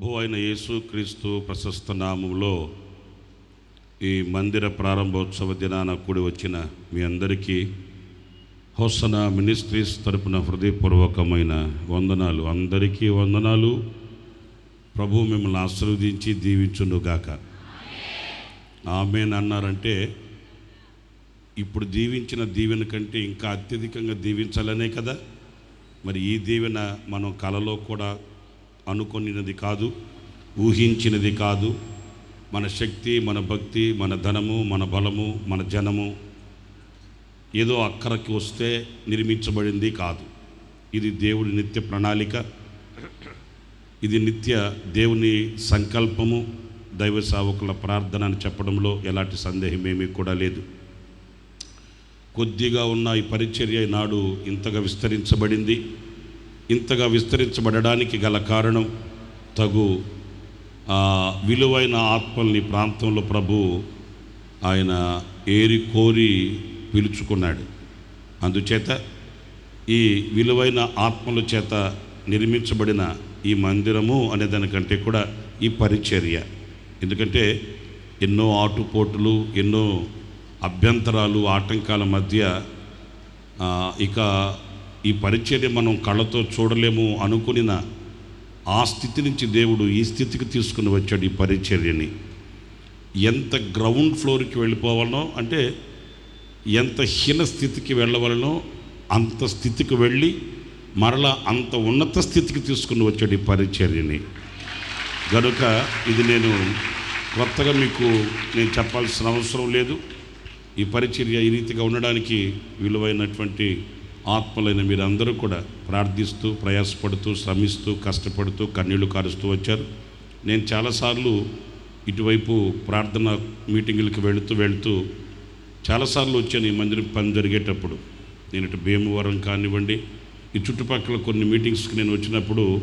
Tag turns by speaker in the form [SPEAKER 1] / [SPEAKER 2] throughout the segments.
[SPEAKER 1] ప్రభు అయిన యేసుక్రీస్తు ప్రశస్త నామంలో ఈ మందిర ప్రారంభోత్సవ దినాన కూడి వచ్చిన మీ అందరికీ హోసన మినిస్ట్రీస్ తరపున హృదయపూర్వకమైన వందనాలు. అందరికీ వందనాలు. ప్రభు మిమ్మల్ని ఆశీర్వదించి దీవించునుగాక. ఆమెన్ అన్నారంటే ఇప్పుడు దీవించిన దీవెన కంటే ఇంకా అత్యధికంగా దీవించాలనే కదా. మరి ఈ దీవెన మనం కలలో కూడా అనుకొనినది కాదు ఊహించినది కాదు. మన శక్తి మన భక్తి మన ధనము మన బలము మన జనము ఏదో అక్కరకి వస్తే నిర్మించబడింది కాదు. ఇది దేవుడి నిత్య ప్రణాళిక. ఇది నిత్య దేవుని సంకల్పము దైవ సేవకుల ప్రార్థన అని చెప్పడంలో ఎలాంటి సందేహం ఏమీ కూడా లేదు. కొద్దిగా ఉన్న ఈ పరిచర్య నాడు ఇంతగా విస్తరించబడింది. ఇంతగా విస్తరించబడడానికి గల కారణం తగు విలువైన ఆత్మల్ని ప్రాంతంలో ప్రభు ఆయన ఏరి కోరి పిలుచుకున్నాడు. అందుచేత ఈ విలువైన ఆత్మల చేత నిర్మించబడిన ఈ మందిరము అనే దానికంటే కూడా ఈ పరిచర్య. ఎందుకంటే ఎన్నో ఆటుపోటులు ఎన్నో అభ్యంతరాలు ఆటంకాల మధ్య ఇక ఈ పరిచర్య మనం కళ్ళతో చూడలేము అనుకునిన ఆ స్థితి నుంచి దేవుడు ఈ స్థితికి తీసుకుని వచ్చాడు ఈ పరిచర్యని. ఎంత గ్రౌండ్ ఫ్లోర్కి వెళ్ళిపోవాలనో అంటే ఎంత హీన స్థితికి వెళ్ళవలనో అంత స్థితికి వెళ్ళి మరలా అంత ఉన్నత స్థితికి తీసుకుని వచ్చాడు ఈ పరిచర్యని. గనుక ఇది నేను కొత్తగా మీకు నేను చెప్పాల్సిన అవసరం లేదు. ఈ పరిచర్య ఈ రీతిగా ఉండడానికి విలువైనటువంటి ఆత్మలైన మీరందరూ కూడా ప్రార్థిస్తూ ప్రయాసపడుతూ శ్రమిస్తూ కష్టపడుతూ కన్నీళ్ళు కారుస్తూ వచ్చారు. నేను చాలాసార్లు ఇటువైపు ప్రార్థన మీటింగులకు వెళుతూ వెళుతూ చాలాసార్లు వచ్చాను ఈ మందిరం పని జరిగేటప్పుడు. నేను ఇటు భీమవరం కానివ్వండి ఈ చుట్టుపక్కల కొన్ని మీటింగ్స్కి నేను వచ్చినప్పుడు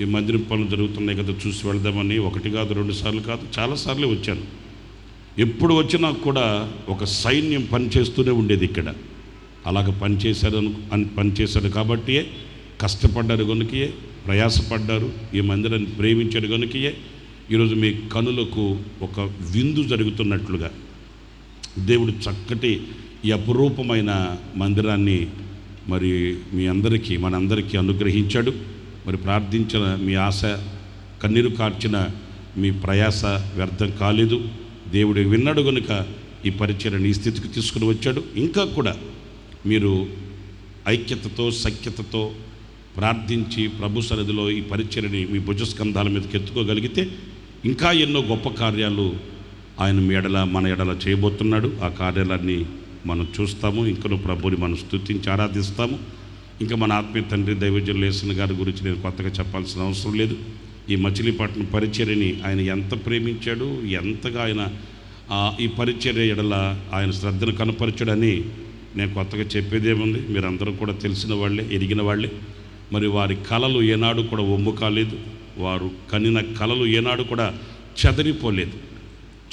[SPEAKER 1] ఈ మందిరం పనులు జరుగుతున్నాయి కదా చూసి వెళ్దామని ఒకటి కాదు రెండు సార్లు కాదు చాలాసార్లు వచ్చాను. ఎప్పుడు వచ్చినా కూడా ఒక సైన్యం పనిచేస్తూనే ఉండేది ఇక్కడ. అలాగ పనిచేశారు అను అని పనిచేశాడు కాబట్టి కష్టపడ్డారు కనుకయే ప్రయాసపడ్డారు ఈ మందిరాన్ని ప్రేమించాడు కనుకయే ఈరోజు మీ కనులకు ఒక విందు జరుగుతున్నట్లుగా. దేవుడు చక్కటి ఈ అపురూపమైన మందిరాన్ని మరి మీ అందరికీ మనందరికీ అనుగ్రహించాడు. మరి ప్రార్థించిన మీ ఆశ కన్నీరు కార్చిన మీ ప్రయాస వ్యర్థం కాలేదు. దేవుడు విన్నాడు గనుక ఈ పరిచయని ఈ స్థితికి తీసుకుని వచ్చాడు. ఇంకా కూడా మీరు ఐక్యతతో సఖ్యతతో ప్రార్థించి ప్రభు సన్నిధిలో ఈ పరిచయని మీ భుజస్కంధాల మీదకి ఎత్తుకోగలిగితే ఇంకా ఎన్నో గొప్ప కార్యాలు ఆయన మీ ఎడల మన ఎడల చేయబోతున్నాడు. ఆ కార్యాలన్నీ మనం చూస్తాము. ఇంకనూ ప్రభుని మనం స్థుతించి ఆరాధిస్తాము. ఇంకా మన ఆత్మీయ తండ్రి దైవజనులు లేసిన గారి గురించి నేను కొత్తగా చెప్పాల్సిన అవసరం లేదు. ఈ మచిలీపట్నం పరిచర్యని ఆయన ఎంత ప్రేమించాడు ఎంతగా ఆయన ఈ పరిచర్య ఎడల ఆయన శ్రద్ధను కనపరచాడని నేను కొత్తగా చెప్పేదేముంది మీరందరూ కూడా తెలిసిన వాళ్ళే ఎరిగిన వాళ్ళే. మరి వారి కళలు ఏనాడు కూడా ఒమ్ము కాలేదు. వారు కనిన కళలు ఏనాడు కూడా చెదరిపోలేదు.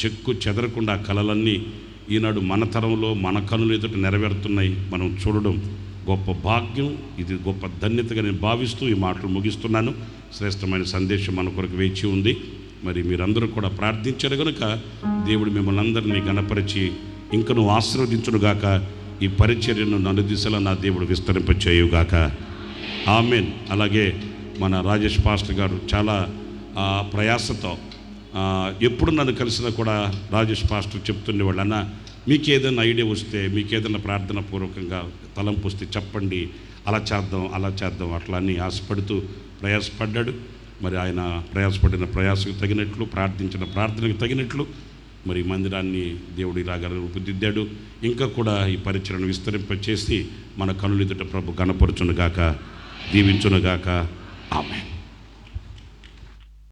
[SPEAKER 1] చెక్కు చెదరకుండా కళలన్నీ ఈనాడు మన తరంలో మన కనులు ఎదుట నెరవేరుతున్నాయి. మనం చూడడం గొప్ప భాగ్యం. ఇది గొప్ప ధన్యతగా నేను భావిస్తూ ఈ మాటలు ముగిస్తున్నాను. శ్రేష్టమైన సందేశం మన కొరకు వేచి ఉంది. మరి మీరందరూ కూడా ప్రార్థించారు కనుక దేవుడు మిమ్మల్ని అందరినీ గణపరిచి ఇంకను ఆశీర్వదించునుగాక. ఈ పరిచర్యను నన్ను దిశలో నా దేవుడు విస్తరింపచేయుగాక. ఆమెన్. అలాగే మన రాజేష్ పాస్టర్ గారు చాలా ప్రయాసతో ఎప్పుడు నన్ను కలిసినా కూడా రాజేష్ పాస్టర్ చెప్తుండేవాళ్ళు అన్న మీకు ఏదైనా ఐడియా వస్తే మీకు ఏదైనా ప్రార్థన పూర్వకంగా తలంపు వస్తే చెప్పండి అలా చేద్దాం అలా చేద్దాం అట్లా అని ఆశపడుతూ ప్రయాసపడ్డాడు. మరి ఆయన ప్రయాసపడిన ప్రయాసకు తగినట్లు ప్రార్థించిన ప్రార్థనకు తగినట్లు మరి మందిరాన్ని దేవుడు ఇలాగ రూపుదిద్దాడు ఇంకా కూడా ఈ పరిచయను విస్తరింపచేసి మన కనులెదుట ప్రభు గణపరచునుగాక దీవించునుగాక. ఆమె